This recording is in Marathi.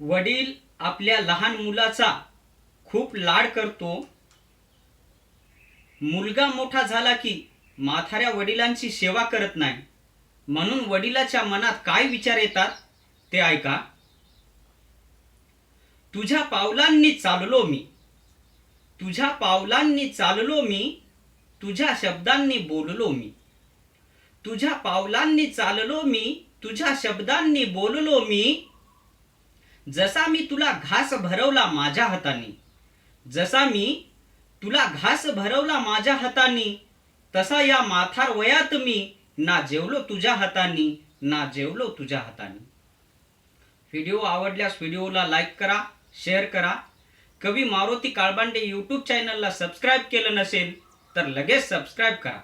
वडील आपल्या लहान मुलाचा खूप लाड करतो. मुलगा मोठा झाला की म्हाताऱ्या वडिलांची सेवा करत नाही. म्हणून वडिलाच्या मनात काय विचार येतात? ते ऐका. तुझ्या पावलांनी चाललो मी. तुझ्या पावलांनी चाललो मी. तुझ्या शब्दांनी बोललो मी. तुझ्या पावलांनी चाललो मी. तुझ्या शब्दांनी बोललो मी. जसा मी तुला घास भरवला माझ्या हाताने जसा मी तुला घास भरवला माझ्या हाताने तसा या माथार वयात मी ना जेवलो तुझ्या हाताने ना जेवलो तुझ्या हाताने. व्हिडिओ आवडल्यास व्हिडिओला लाईक करा शेअर करा. कवी मारुती काळबांडे यूट्यूब चॅनलला सबस्क्राईब केलं नसेल तर लगेच सबस्क्राईब करा.